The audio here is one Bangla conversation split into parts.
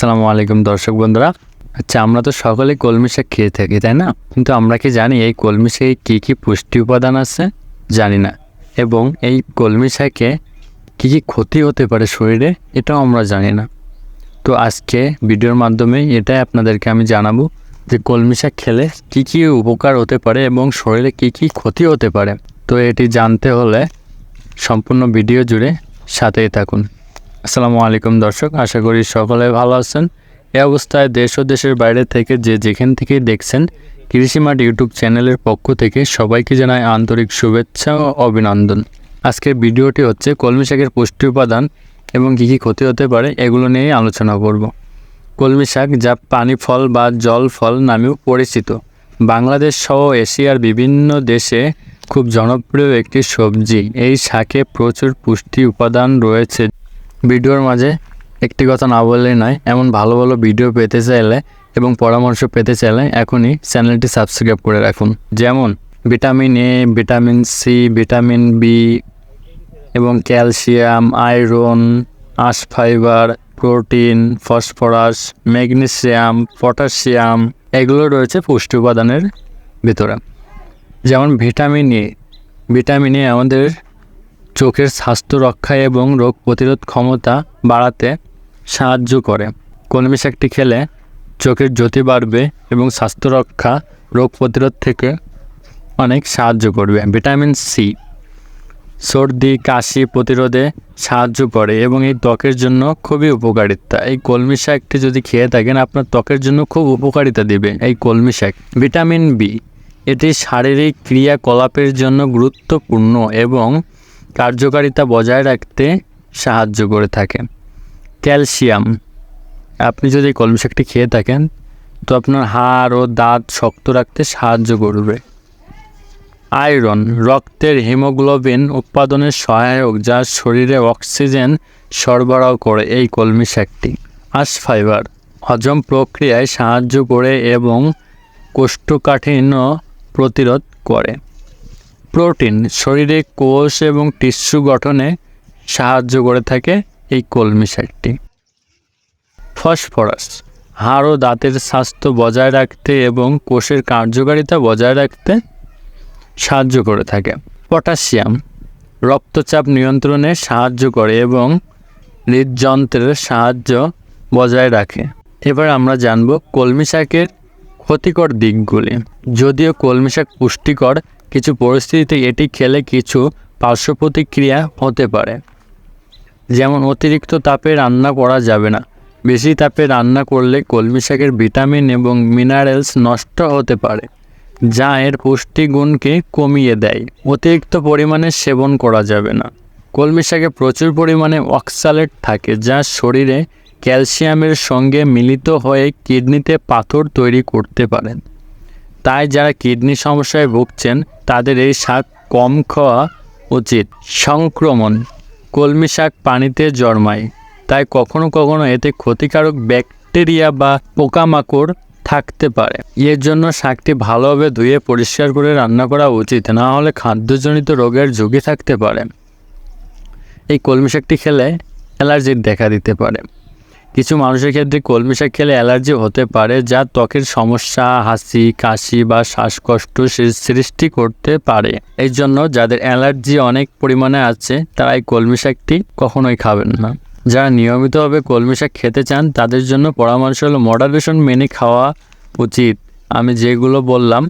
আসসালামু আলাইকুম দর্শক বন্ধুরা। আচ্ছা আমরা তো সকলে কলমি শাক খেয়ে থাকি, তাই না? কিন্তু আমরা কি জানি এই কলমি শাকে কী কী পুষ্টি উপাদান আছে? জানি না। এবং এই কলমি শাকে কী কী ক্ষতি হতে পারে শরীরে? এটাও আমরা জানি না। তো আজকে ভিডিওর মাধ্যমে এটাই আপনাদেরকে আমি জানাব যে কলমি শাক খেলে কী কী উপকার হতে পারে এবং শরীরে কী কী ক্ষতি হতে পারে। তো এটি জানতে হলে সম্পূর্ণ ভিডিও জুড়ে সাথেই থাকুন। আসসালামু আলাইকুম দর্শক, আশা করি সকলে ভালো আছেন। এ অবস্থায় দেশ ও দেশের বাইরে থেকে যে যেখান থেকে দেখছেন কৃষিমাঠ ইউটিউব চ্যানেলের পক্ষ থেকে সবাইকে জানায় আন্তরিক শুভেচ্ছা ও অভিনন্দন। আজকের ভিডিওটি হচ্ছে কলমি শাকের পুষ্টি উপাদান এবং কী কী ক্ষতি হতে পারে এগুলো নিয়েই আলোচনা করব। কলমি শাক যা পানি ফল বা জল ফল নামেও পরিচিত। বাংলাদেশ সহ এশিয়ার বিভিন্ন দেশে খুব জনপ্রিয় একটি সবজি। এই শাকে প্রচুর পুষ্টি উপাদান রয়েছে। ভিডিওর মাঝে একটি কথা না বললেই নয়, এমন ভালো ভালো ভিডিও পেতে চাইলে এবং পরামর্শ পেতে চাইলে এখনই চ্যানেলটি সাবস্ক্রাইব করে রাখুন। যেমন vitamin A vitamin C vitamin B এবং ক্যালসিয়াম, আয়রন, আঁশ, fibre, protein, phosphorus, magnesium, potassium এগুলো রয়েছে পুষ্টি উপাদানের ভিতরে। যেমন ভিটামিন এ ভিটামিন এ আমাদের চোখের স্বাস্থ্য রক্ষা এবং রোগ প্রতিরোধ ক্ষমতা বাড়াতে সাহায্য করে। কলমি শাকটি খেলে চোখের জ্যোতি বাড়বে এবং স্বাস্থ্য রক্ষা রোগ প্রতিরোধ থেকে অনেক সাহায্য করবে। ভিটামিন সি সর্দি, কাশি প্রতিরোধে সাহায্য করে এবং এই ত্বকের জন্য খুবই উপকারিতা। এই কলমি শাকটি যদি খেয়ে থাকেন, আপনার ত্বকের জন্য খুব উপকারিতা দেবে এই কলমি শাক। ভিটামিন বি এটি শারীরিক ক্রিয়াকলাপের জন্য গুরুত্বপূর্ণ এবং কার্যকারিতা বজায় রাখতে সাহায্য করে থাকে ক্যালসিয়াম। আপনি যদি কলমি শাকটি খেয়ে থাকেন, তো আপনার হাড় ও দাঁত শক্ত রাখতে সাহায্য করবে। আয়রন। রক্তের হিমোগ্লোবিন উৎপাদনের সহায়ক, যা শরীরে অক্সিজেন সরবরাহ করে এই কলমি শাকটি। আঁশ ফাইবার। হজম প্রক্রিয়ায় সাহায্য করে এবং কোষ্ঠকাঠিন্য প্রতিরোধ করে। প্রোটিন শরীরে কোষ এবং টিস্যু গঠনে সাহায্য করে থাকে এই কলমি শাকটি। ফসফরাস, হাড় ও দাঁতের স্বাস্থ্য বজায় রাখতে এবং কোষের কার্যকারিতা বজায় রাখতে সাহায্য করে থাকে। পটাশিয়াম, রক্তচাপ নিয়ন্ত্রণে সাহায্য করে এবং হৃদযন্ত্রের সাহায্য বজায় রাখে। এবার আমরা জানব কলমি শাকের ক্ষতিকর দিকগুলি। যদিও কলমি শাক পুষ্টিকর কিছু পরিস্থিতিতে এটি খেলে কিছু পার্শ্ব প্রতিক্রিয়া হতে পারে। যেমন, অতিরিক্ত তাপে রান্না করা যাবে না। বেশি তাপে রান্না করলে কলমি শাকের ভিটামিন এবং মিনারেলস নষ্ট হতে পারে, যা এর পুষ্টিগুণকে কমিয়ে দেয়। অতিরিক্ত পরিমাণে সেবন করা যাবে না। কলমি শাকে প্রচুর পরিমাণে অক্সালেট থাকে, যা শরীরে ক্যালসিয়ামের সঙ্গে মিলিত হয়ে কিডনিতে পাথর তৈরি করতে পারেন তাই যারা কিডনি সমস্যায় ভুগছেন তাদের এই শাক কম খাওয়া উচিত। সংক্রমণ, কলমি শাক পানিতে জন্মায়, তাই কখনো কখনো এতে ক্ষতিকারক ব্যাকটেরিয়া বা পোকামাকড় থাকতে পারে। এর জন্য শাকটি ভালোভাবে ধুয়ে পরিষ্কার করে রান্না করা উচিত, না হলে খাদ্যজনিত রোগের ঝুঁকি থাকতে পারে। এই কলমি শাকটি খেলে অ্যালার্জির দেখা দিতে পারে। কিছু মানুষের ক্ষেত্রে কলমি শাক খেলে অ্যালার্জি হতে পারে, যা ত্বকের সমস্যা, হাসি, কাশি বা শ্বাসকষ্ট সৃষ্টি করতে পারে। এই জন্য যাদের অ্যালার্জি অনেক পরিমাণে আছে, তারা এই কলমি শাকটি কখনোই খাবেন না। যারা নিয়মিতভাবে কলমি শাক খেতে চান, তাদের জন্য পরামর্শ হলো মডারেশন মেনে খাওয়া উচিত। আমি যেগুলো বললাম,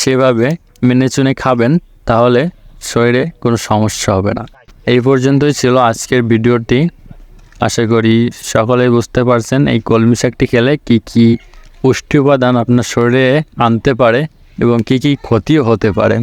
সেভাবে মেনে চুনে খাবেন, তাহলে শরীরে কোনো সমস্যা হবে না। এই পর্যন্তই ছিল আজকের ভিডিওটি। আশা করি সকলে বুঝতে পারছেন এই কলমি শাকটি খেলে কি কি পুষ্টি উপাদান আপনার শরীরে আনতে পারে এবং কি কি ক্ষতিও হতে পারে।